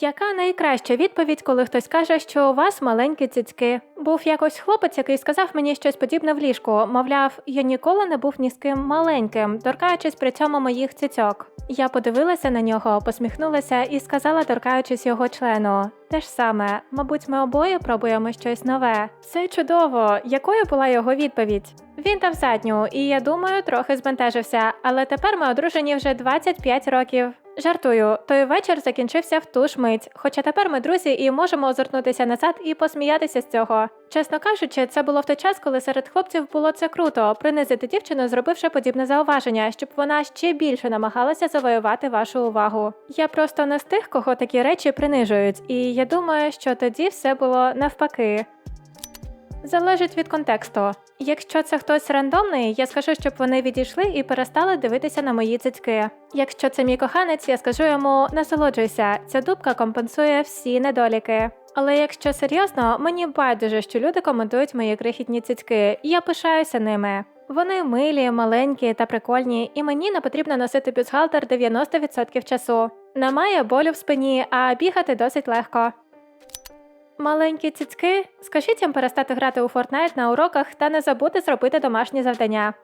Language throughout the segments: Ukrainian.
Яка найкраща відповідь, коли хтось каже, що у вас маленькі цицьки? Був якось хлопець, який сказав мені щось подібне в ліжку. Мовляв, я ніколи не був ні з ким маленьким, торкаючись при цьому моїх цицьок. Я подивилася на нього, посміхнулася і сказала, торкаючись його члену. Те ж саме, мабуть, ми обоє пробуємо щось нове. Це чудово. Якою була його відповідь? Він дав задню, і я думаю, трохи збентежився, але тепер ми одружені вже 25 років. Жартую, той вечір закінчився в ту ж мить, хоча тепер ми друзі і можемо озирнутися назад і посміятися з цього. Чесно кажучи, це було в той час, коли серед хлопців було це круто принизити дівчину, зробивши подібне зауваження, щоб вона ще більше намагалася завоювати вашу увагу. Я просто не з тих, кого такі речі принижують, і я думаю, що тоді все було навпаки. Залежить від контексту. Якщо це хтось рандомний, я скажу, щоб вони відійшли і перестали дивитися на мої цицьки. Якщо це мій коханець, я скажу йому насолоджуйся, ця дубка компенсує всі недоліки. Але якщо серйозно, мені байдуже, що люди коментують мої крихітні цицьки, і я пишаюся ними. Вони милі, маленькі та прикольні, і мені не потрібно носити бюстгальтер 90% часу. Немає болю в спині, а бігати досить легко. Маленькі цицьки, скажіть їм перестати грати у Fortnite на уроках та не забути зробити домашні завдання.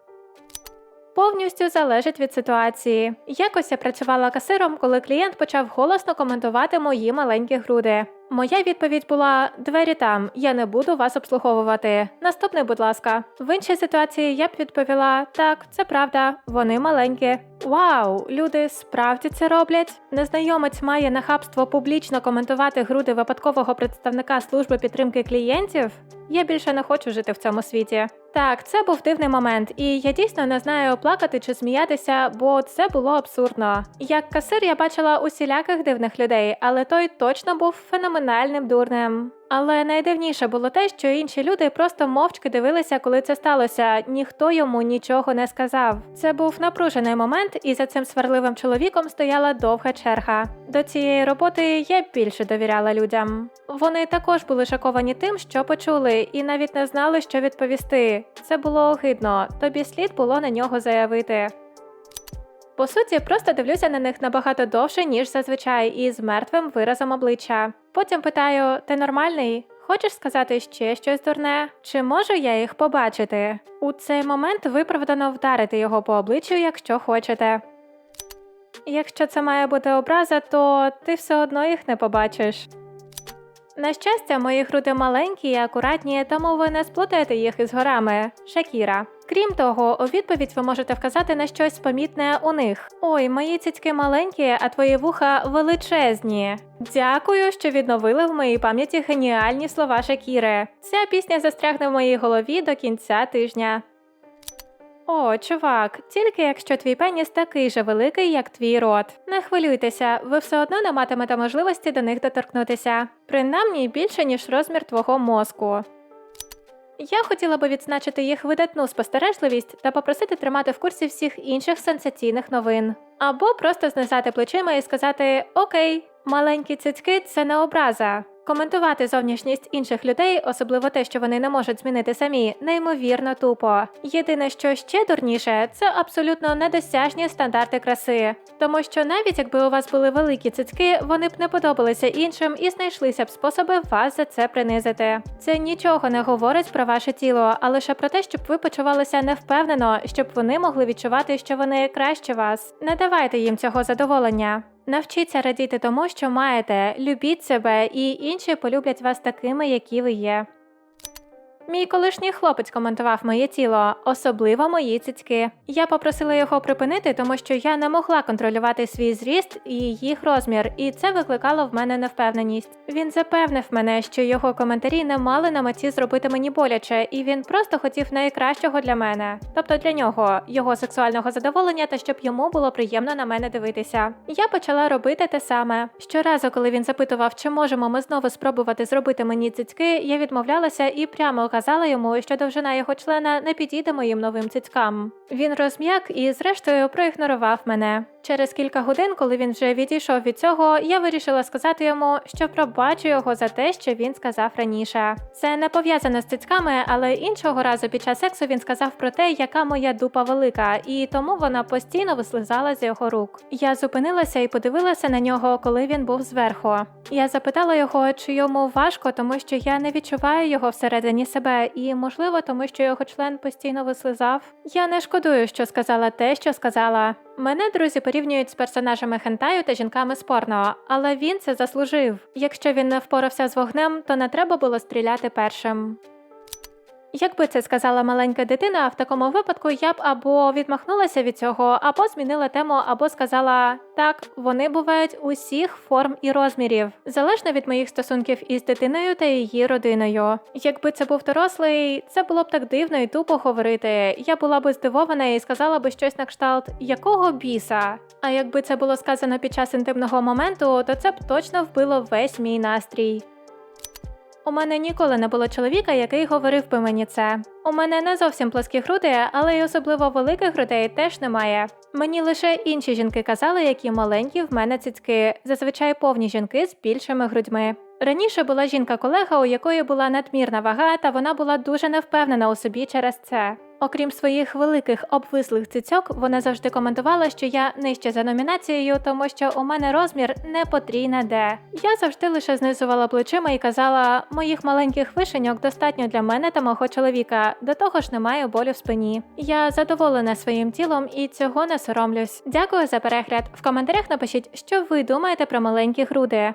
Повністю залежить від ситуації. Якось я працювала касиром, коли клієнт почав голосно коментувати мої маленькі груди. Моя відповідь була: двері там, я не буду вас обслуговувати. Наступний, будь ласка. В іншій ситуації я б відповіла: так, це правда, вони маленькі. Вау, люди справді це роблять. Незнайомець має нахабство публічно коментувати груди випадкового представника служби підтримки клієнтів. Я більше не хочу жити в цьому світі. Так, це був дивний момент, і я дійсно не знаю плакати чи сміятися, бо це було абсурдно. Як касир я бачила усіляких дивних людей, але той точно був феноменальним дурнем. Але найдивніше було те, що інші люди просто мовчки дивилися, коли це сталося. Ніхто йому нічого не сказав. Це був напружений момент, і за цим сварливим чоловіком стояла довга черга. До цієї роботи я більше довіряла людям. Вони також були шоковані тим, що почули, і навіть не знали, що відповісти. Це було огидно, тобі слід було на нього заявити. По суті, просто дивлюся на них набагато довше, ніж зазвичай, і з мертвим виразом обличчя. Потім питаю: ти нормальний? Хочеш сказати ще щось дурне? Чи можу я їх побачити? У цей момент виправдано вдарити його по обличчю, якщо хочете. Якщо це має бути образа, то ти все одно їх не побачиш. На щастя, мої груди маленькі і акуратні, тому ви не сплутаєте їх із горами. Шакіра. Крім того, у відповідь ви можете вказати на щось помітне у них. Ой, мої цицьки маленькі, а твої вуха величезні. Дякую, що відновили в моїй пам'яті геніальні слова Шакіри. Ця пісня застрягне в моїй голові до кінця тижня. О, чувак, тільки якщо твій пеніс такий же великий, як твій рот. Не хвилюйтеся, ви все одно не матимете можливості до них доторкнутися. Принаймні більше, ніж розмір твого мозку. Я хотіла би відзначити їх видатну спостережливість та попросити тримати в курсі всіх інших сенсаційних новин. Або просто знизати плечима і сказати Окей, маленькі цицьки це не образа. Коментувати зовнішність інших людей, особливо те, що вони не можуть змінити самі, неймовірно тупо. Єдине, що ще дурніше, це абсолютно недосяжні стандарти краси. Тому що навіть якби у вас були великі цицьки, вони б не подобалися іншим і знайшлися б способи вас за це принизити. Це нічого не говорить про ваше тіло, а лише про те, щоб ви почувалися невпевнено, щоб вони могли відчувати, що вони краще вас. Не давайте їм цього задоволення. Навчіться радіти тому, що маєте, любіть себе, і інші полюблять вас такими, які ви є. Мій колишній хлопець коментував моє тіло, особливо мої цицьки. Я попросила його припинити, тому що я не могла контролювати свій зріст і їх розмір, і це викликало в мене невпевненість. Він запевнив мене, що його коментарі не мали на меті зробити мені боляче, і він просто хотів найкращого для мене, тобто для нього, його сексуального задоволення та щоб йому було приємно на мене дивитися. Я почала робити те саме. Щоразу, коли він запитував, чи можемо ми знову спробувати зробити мені цицьки, я відмовлялася і прямо казала йому, що довжина його члена не підійде моїм новим цицькам. Він розм'як і, зрештою, проігнорував мене. Через кілька годин, коли він вже відійшов від цього, я вирішила сказати йому, що пробачу його за те, що він сказав раніше. Це не пов'язано з цицьками, але іншого разу під час сексу він сказав про те, яка моя дупа велика, і тому вона постійно вислизала з його рук. Я зупинилася і подивилася на нього, коли він був зверху. Я запитала його, чи йому важко, тому що я не відчуваю його всередині себе, і можливо, тому що його член постійно вислизав. Я не шкодую, що сказала те, що сказала. Мене друзі порівнюють з персонажами хентаю та жінками з порно, але він це заслужив. Якщо він не впорався з вогнем, то не треба було стріляти першим. Якби це сказала маленька дитина, в такому випадку я б або відмахнулася від цього, або змінила тему, або сказала так, вони бувають усіх форм і розмірів, залежно від моїх стосунків із дитиною та її родиною. Якби це був дорослий, це було б так дивно і тупо говорити. Я була б здивована і сказала би щось на кшталт якого біса. А якби це було сказано під час інтимного моменту, то це б точно вбило весь мій настрій. У мене ніколи не було чоловіка, який говорив би мені це. У мене не зовсім плоскі груди, але й особливо великих грудей теж немає. Мені лише інші жінки казали, які маленькі в мене цицьки, зазвичай повні жінки з більшими грудьми. Раніше була жінка-колега, у якої була надмірна вага, та вона була дуже невпевнена у собі через це. Окрім своїх великих обвислих цицьок, вона завжди коментувала, що я нижче за номінацією, тому що у мене розмір не потрійне де. Я завжди лише знизувала плечима і казала, моїх маленьких вишеньок достатньо для мене та мого чоловіка. До того ж немає болю в спині. Я задоволена своїм тілом і цього не соромлюсь. Дякую за перегляд. В коментарях напишіть, що ви думаєте про маленькі груди.